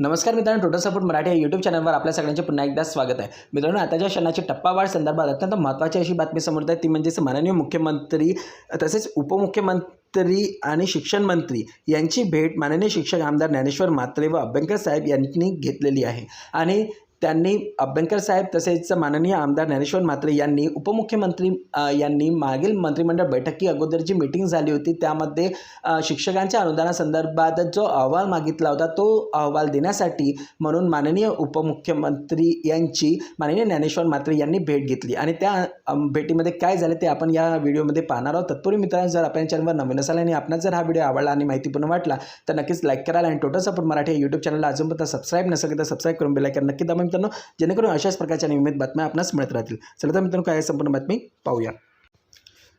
नमस्कार मित्रांनो total support Marathi या यूट्यूब चॅनलवर आपल्या सगळ्यांचे पुन्हा एकदा स्वागत आहे. मित्रांनो आताच्या क्षणाची टप्पावाढ संदर्भात अत्यंत महत्त्वाची अशी बातमी समोर येत आहे ती म्हणजेच माननीय मुख्यमंत्री तसेच उपमुख्यमंत्री आणि शिक्षण मंत्री यांची भेट माननीय शिक्षक आमदार ज्ञानेश्वर म्हात्रे व अभ्यंकर साहेब यांनी घेतलेली आहे. आणि त्यांनी अभ्यंकर साहेब तसेच माननीय आमदार ज्ञानेश्वर म्हात्रे यांनी उपमुख्यमंत्री यांनी मागील मंत्रिमंडळ बैठकी अगोदर जी मीटिंग झाली होती त्यामध्ये शिक्षकांच्या अनुदानासंदर्भात जो अहवाल मागितला होता तो अहवाल देण्यासाठी म्हणून माननीय उपमुख्यमंत्री यांची माननीय ज्ञानेश्वर म्हात्रे यांनी भेट घेतली. आणि त्या भेटीमध्ये काय झालं ते आपण या व्हिडिओमध्ये पाहणार आहोत. तत्पूर्वी मित्रांनो जर आपल्या चॅनलवर नवीन असाल आणि आपणास जर हा व्हिडिओ आवडला आणि माहितीपूर्ण वाटला तर नक्कीच लाईक कराल आणि टोटल सपोर्ट मराठी यूट्यूब चॅनलला अजूनपर्यंत सबस्क्राईब नसेल तर सबस्क्राईब करून बेलायकन नक्की दाबा मित्रांनो जेणेकरून अशाच प्रकारच्या नियमित बातम्या आपणास मिळत राहतील. चला तर मित्रांनो काय संपूर्ण बातमी पाहूया.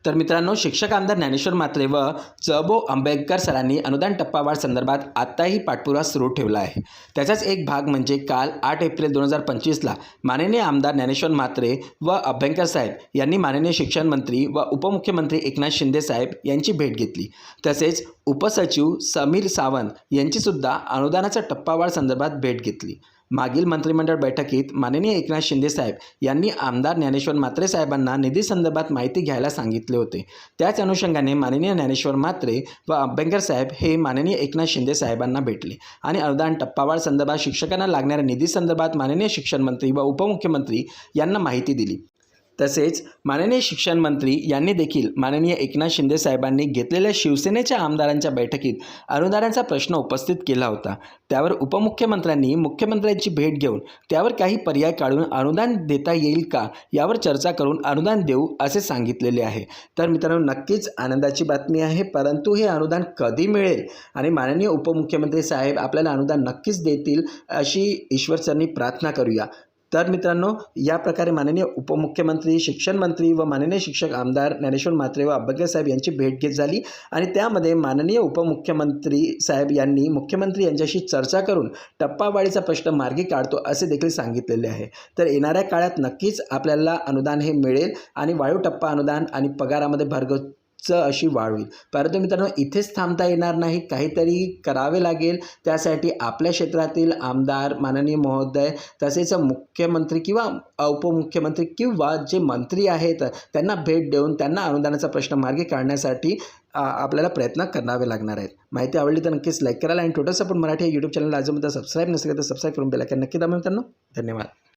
तर मित्रांनो शिक्षक आमदार ज्ञानेश्वर म्हात्रे व चबो आंबेडकर सरांनी अनुदान टप्पावाढ संदर्भात आत्ताही पाठपुरावा सुरू ठेवला आहे. त्याचाच एक भाग म्हणजे काल आठ एप्रिल दोन हजार पंचवीसला माननीय आमदार ज्ञानेश्वर म्हात्रे व अभ्यंकर साहेब यांनी माननीय शिक्षण मंत्री व उपमुख्यमंत्री एकनाथ शिंदे साहेब यांची भेट घेतली. तसेच उपसचिव समीर सावंत यांचीसुद्धा अनुदानाच्या टप्पावाढ संदर्भात भेट घेतली. मागील मंत्रिमंडळ बैठकीत माननीय एकनाथ शिंदे साहेब यांनी आमदार ज्ञानेश्वर म्हात्रे साहेबांना निधी संदर्भात माहिती घ्यायला सांगितले होते. त्याच अनुषंगाने माननीय ज्ञानेश्वर म्हात्रे व अभ्यंकर साहेब हे माननीय एकनाथ शिंदे साहेबांना भेटले आणि अनुदान टप्पावाढ संदर्भात शिक्षकांना लागणाऱ्या निधी संदर्भात माननीय शिक्षण मंत्री व उपमुख्यमंत्री यांना माहिती दिली. तसेच माननीय शिक्षण मंत्री यांनी देखील माननीय एकनाथ शिंदे साहेबांनी घेतलेल्या शिवसेनेच्या आमदारांच्या बैठकीत अनुदानाचा प्रश्न उपस्थित केला होता. त्यावर उपमुख्यमंत्र्यांनी मुख्यमंत्र्यांची भेट घेऊन त्यावर काही पर्याय काढून अनुदान देता येईल का यावर चर्चा करून अनुदान देऊ असे सांगितलेले आहे. तर मित्रांनो नक्कीच आनंदाची बातमी आहे परंतु हे अनुदान कधी मिळेल आणि माननीय उपमुख्यमंत्री साहेब आपल्याला अनुदान नक्कीच देतील अशी ईश्वरचरणी प्रार्थना करूया. तर मित्रांनो या प्रकारे माननीय उपमुख्यमंत्री शिक्षण मंत्री व माननीय शिक्षक आमदार ज्ञानेश्वर म्हात्रे व अभ्यंकर साहेब यांची भेट घेत झाली. आणि त्यामध्ये माननीय उपमुख्यमंत्री साहेब यांनी मुख्यमंत्री यांच्याशी चर्चा करून टप्पावाढीचा प्रश्न मार्गी काढतो असे देखील सांगितलेले आहे. तर येणाऱ्या काळात नक्कीच आपल्याला अनुदान हे मिळेल आणि वायू टप्पा अनुदान आणि पगारामध्ये भरगच्च अशी वाढ होईल. परंतु मित्रांनो इथेच थांबता येणार नाही. काहीतरी करावे लागेल. त्यासाठी आपल्या क्षेत्रातील आमदार माननीय महोदय तसेच मुख्यमंत्री किंवा उपमुख्यमंत्री किंवा जे मंत्री आहेत त्यांना भेट देऊन त्यांना अनुदानाचा प्रश्न मार्गी काढण्यासाठी आपल्याला प्रयत्न करावे लागणार आहेत. माहिती आवडली तर नक्कीच लाईक करायला आणि टोटल सपोर्ट मराठी यूट्यूब चॅनलला अजून सबस्क्राईब नसेल तर सबस्क्राईब करून बेलायकन नक्की दाबा मित्रांनो. धन्यवाद.